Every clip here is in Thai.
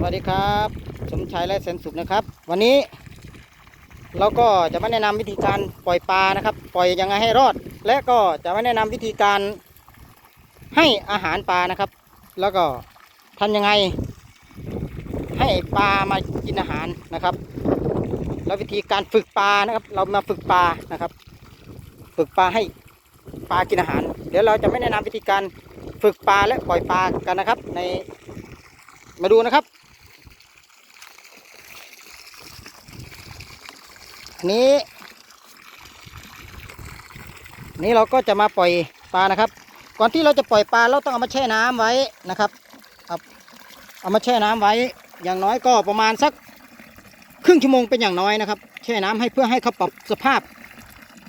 สวัสดีครับ สมชายและแสนสุขนะครับ วันนี้ เราก็จะมาแนะนำวิธีการปล่อยปลานะครับ ปล่อยยังไงให้รอด และก็จะมาแนะนำวิธีการให้อาหารปลานะครับ แล้วก็ทำยังไง ให้ปลามากินอาหารนะครับ แล้ววิธีการฝึกปลานะครับ เรามาฝึกปลานะครับ ฝึกปลาให้ปลากินอาหาร เดี๋ยวเราจะไม่แนะนำวิธีการฝึกปลาและปล่อยปลากันนะครับ ในมาดูนะครับ นนี้ นี้เราก็จะมาปล่อยปลานะครับ ก่อนที่เราจะปล่อยปลาเราต้องเอามาแช่น้ำไว้นะครับเอาเอามาแช่น้ำไว้ อย่างน้อยก็ประมาณสักครึ่งชั่วโมงเป็นอย่างน้อยนะครับ แช่น้ำให้เพื่อให้เขาปรับสภาพ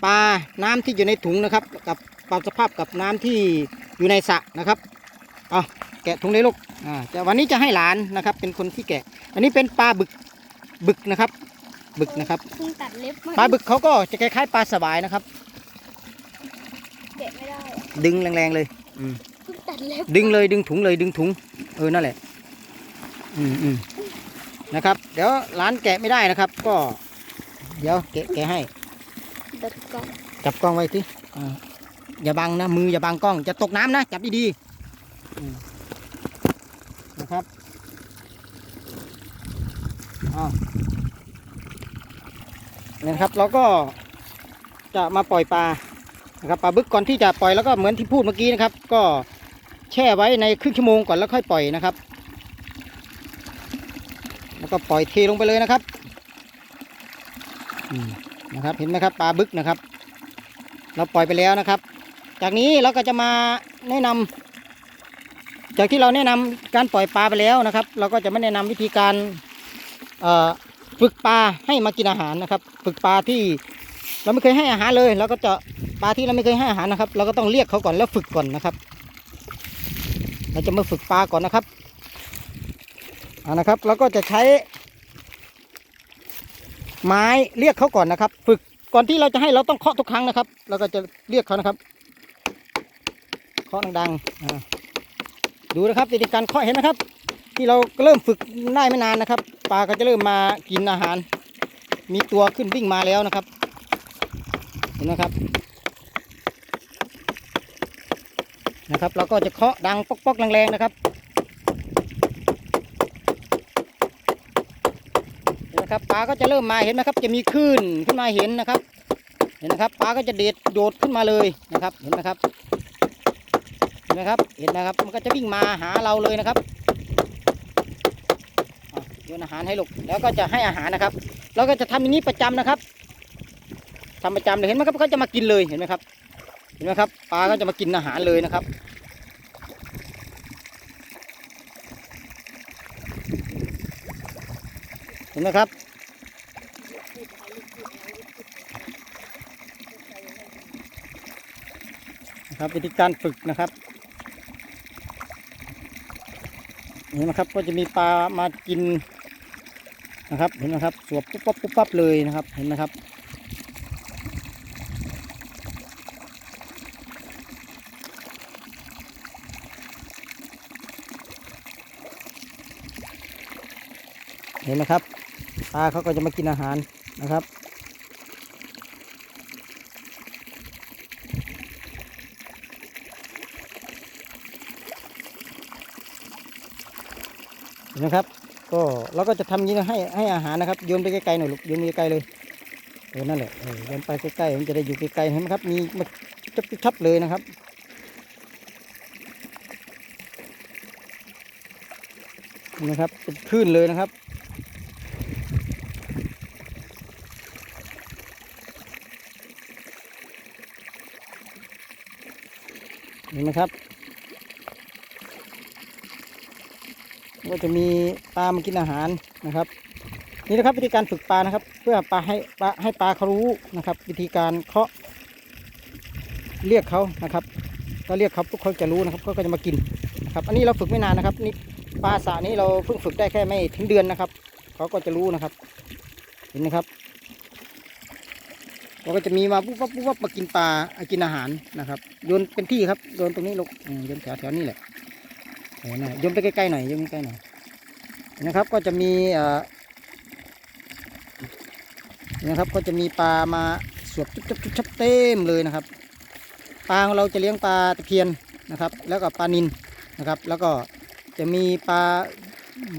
ปลาน้ำที่อยู่ในถุงนะครับ กับปรับสภาพกับน้ำที่อยู่ในสระนะครับเอาแกะถุงเลยลูกอ่าวันนี้จะให้หลานนะครับ เป็นคนที่แกะ อันนี้เป็นปลาบึกบึกนะครับ บึกนะครับ เพิ่งตัดเล็บมาปลาบึกเขาก็จะคล้ายๆปลาสวายนะครับ เด็ดไม่ได้อะดึงแรงๆเลย อืม เพิ่งตัดเล็บดึงเลยดึงถุงเลยดึงถุง เออนั่นแหละ อืมอืมนะครับ เดี๋ยวร้านแกะไม่ได้นะครับ ก็ เดี๋ยวแกะแกะให้ ดัดกล้องจับกล้องไว้สิอ่าอย่าบังนะ มืออย่าบังกล้อง จะตกน้ำนะ จับดีๆอืมนะครับอ้าว นี่นะครับเราก็จะมาปล่อยปลานะครับปลาบึกก่อนที่จะปล่อยแล้วก็เหมือนที่พูดเมื่อกี้นะครับ ก็แช่ไว้ในครึ่งชั่วโมงก่อนแล้วค่อยปล่อยนะครับ แล้วก็ปล่อยเทลงไปเลยนะครับนะครับเห็นไหมครับปลาบึกนะครับ เราปล่อยไปแล้วนะครับ จากนี้เราก็จะมาแนะนำจากที่เราแนะนำการปล่อยปลาไปแล้วนะครับ เราก็จะไม่แนะนำวิธีการเอ่อ ฝึกปลาให้มากินอาหารนะครับ ฝึกปลาที่เราไม่เคยให้อาหารเลยเราก็จะปลาที่เราไม่เคยให้อาหารนะครับ เราก็ต้องเรียกเขาก่อนแล้วฝึกก่อนนะครับ เราจะมาฝึกปลาก่อนนะครับเอานะครับเราก็จะใช้ ไม้เรียกเขาก่อนนะครับ ฝึกก่อนที่เราจะให้เราต้องเคาะทุกครั้งนะครับเราก็จะเรียกเขานะครับเคาะดังๆดูนะครับวิธีการเคาะเห็นนะครับ ที่เราเริ่มฝึกได้ไม่นานนะครับปลาก็จะเริ่มมากินอาหาร มีตัวขึ้นวิ่งมาแล้วนะครับ เห็นไหมครับนะครับ เราก็จะเคาะดังป๊อกๆแรงๆนะครับเห็นไหมครับปลาก็จะเริ่มมาเห็นไหมครับ จะมีคลื่นขึ้นมาเห็นนะครับ เห็นนะครับปลาก็จะเด็ดโดดขึ้นมาเลยนะครับ เห็นไหมครับ เห็นไหมครับ เห็นนะครับ มันก็จะวิ่งมาหาเราเลยนะครับ โยนอาหารให้ลูกแล้วก็จะให้อาหารนะครับ เราก็จะทำอย่างนี้ประจำนะครับทำประจำเลยเห็นไหมครับเขาจะมากินเลยเห็นไหมครับ เห็นไหมครับปลาก็จะมากินอาหารเลยนะครับเห็นไหมครับครับวิธีการฝึกนะครับเห็นไหมครับก็จะมีปลามากิน นะครับเห็นไหมครับสวบปุ๊บปั๊บปุ๊บปั๊บเลยนะครับเห็นไหมครับเห็นไหมครับปลาเขาก็จะมากินอาหารนะครับ เห็นไหมครับ ก็เราก็จะทำอย่างนี้ให้ให้อาหารนะครับโยนไปไกลๆหน่อยลูกโยนไปไกลๆเลยเออนั่นแหละเออโยนไปใกล้ๆมันจะได้อยู่ไกลๆเห็นไหมครับมีมาจับชับๆเลยนะครับเห็นไหมครับเป็นคลื่นเลยนะครับเห็นไหมครับ ก็จะมีปลามากินอาหารนะครับ นี่นะครับวิธีการฝึกปลานะครับ เพื่อปลาให้ปลาให้ปลาเขารู้นะครับ วิธีการเคาะเรียกเขานะครับก็เรียกเขาพวกเขาจะรู้นะครับเขาก็จะมากินนะครับ อันนี้เราฝึกไม่นานนะครับนี่ปลาสระนี้เราเพิ่งฝึกได้แค่ไม่ถึงเดือนนะครับเขาก็จะรู้นะครับ เห็นไหมครับเขาก็จะมีมาปุ๊บปั๊บปุ๊บมากินปลากินอาหารนะครับโยนเป็นที่ครับโยนตรงนี้ลูกอืมโยนแถวแถวนี้แหละ เออน่ะโยมไปใกล้ๆหน่อยยมใกล้ๆหน่อยนะครับ ก็จะมีเอ่อนะครับก็จะมีปลามาสวบจุ๊บจุ๊บจุ๊บจุ๊บเต็มเลยนะครับปลาของเราจะเลี้ยงปลาตะเพียนนะครับ แล้วก็ปลานินนะครับ แล้วก็จะมีปลา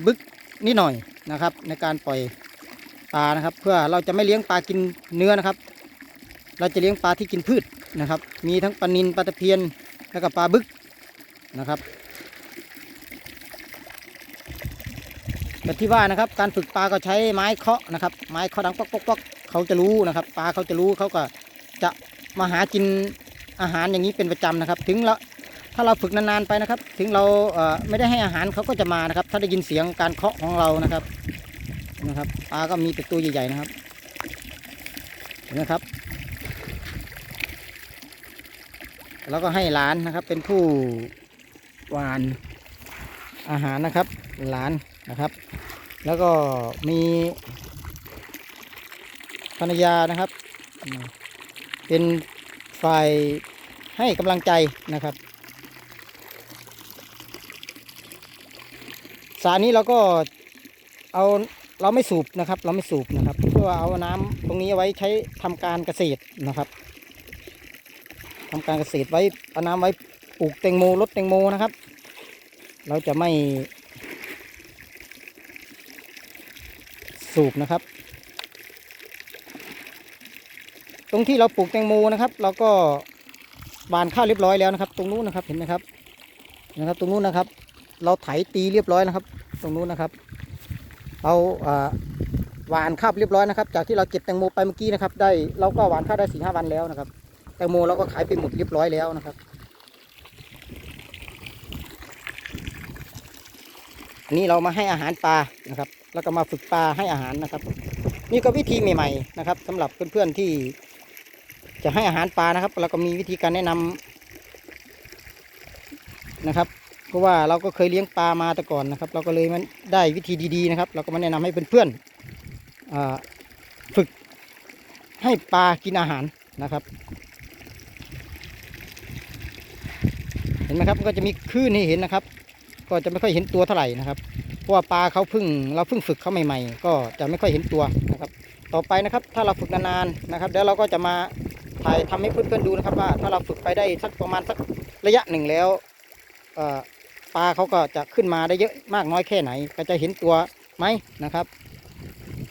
บึกนิดหน่อยนะครับ ในการปล่อยปลานะครับ เพื่อเราจะไม่เลี้ยงปลากินเนื้อนะครับ เราจะเลี้ยงปลาที่กินพืชนะครับ มีทั้งปลานินปลาตะเพียนแล้วก็ปลาบึกนะครับ แต่ที่ว่านะครับ การฝึกปลาก็ใช้ไม้เคาะนะครับ ไม้เคาะดังป๊อกป๊อกป๊อกเขาจะรู้นะครับ ปลาเขาจะรู้เขาก็จะมาหากินอาหารอย่างนี้เป็นประจำนะครับ ถึงเราถ้าเราฝึกนานๆไปนะครับ ถึงเราเไม่ได้ให้อาหารเขาก็จะมานะครับ ถ้าได้ยินเสียงการเคาะของเรานะครับนะครับปลาก็มีแต่ตัวใหญ่ๆนะครับเห็นไหมครับ แล้วก็ให้หลานนะครับเป็นผู้หวานอาหารนะครับ หลาน นะครับ แล้วก็มีภรรยานะครับ เป็นฝ่ายให้กำลังใจนะครับสารนี้เราก็เอาเราไม่สูบนะครับ เราไม่สูบนะครับ เพื่อเอาน้ำตรงนี้ไว้ใช้ทำการเกษตรนะครับทำการเกษตรไว้เอาน้ำไว้ปลูกแตงโมลดแตงโมนะครับ เราจะไม่ สูบนะครับ ตรงที่เราปลูกแตงโมนะครับ เราก็บานข้าวเรียบร้อยแล้วนะครับ ตรงนู้นนะครับเห็นไหมครับนะครับ ตรงนู้นนะครับ เราไถตีเรียบร้อยนะครับ ตรงนู้นนะครับเราอ่าหวานข้าวเรียบร้อยนะครับ จากที่เราเก็บแตงโมไปเมื่อกี้นะครับ ได้เราก็หวานข้าวได้สี่ห้าวันแล้วนะครับ แตงโมเราก็ขายไปหมดเรียบร้อยแล้วนะครับ อันนี้เรามาให้อาหารปลานะครับ แล้วก็มาฝึกปลาให้อาหารนะครับ นี่ก็วิธีใหม่ๆนะครับสำหรับเพื่อนๆที่จะให้อาหารปลานะครับเราก็มีวิธีการแนะนำนะครับ เพราะว่าเราก็เคยเลี้ยงปลามาแต่ก่อนนะครับ เราก็เลยมันได้วิธีดีๆนะครับ เราก็มาแนะนำให้เพื่อนๆฝึกให้ปลากินอาหารนะครับเห็นไหมครับก็จะมีคลื่นให้เห็นนะครับ ก็จะไม่ค่อยเห็นตัวเท่าไหร่นะครับเพราะว่าปลาเขาเพิ่งเราเพิ่งฝึกเขาใหม่ ๆ ก็จะไม่ค่อยเห็นตัวนะครับ ต่อไปนะครับ ถ้าเราฝึกนานๆนะครับเดี๋ยวเราก็จะมาถ่ายทำให้เพื่อนๆดูนะครับ ว่าถ้าเราฝึกไปได้สักประมาณสักระยะหนึ่งแล้วปลาเขาก็จะขึ้นมาได้เยอะมากน้อยแค่ไหน ก็จะเห็นตัวไหมนะครับ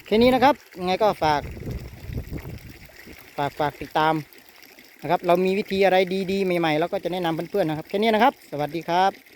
แค่นี้นะครับยังไงก็ฝาก ฝากฝากติดตามนะครับ เรามีวิธีอะไรดีๆ ใหม่ๆเราก็จะแนะนำเพื่อนๆนะครับ แค่นี้นะครับ สวัสดีครับ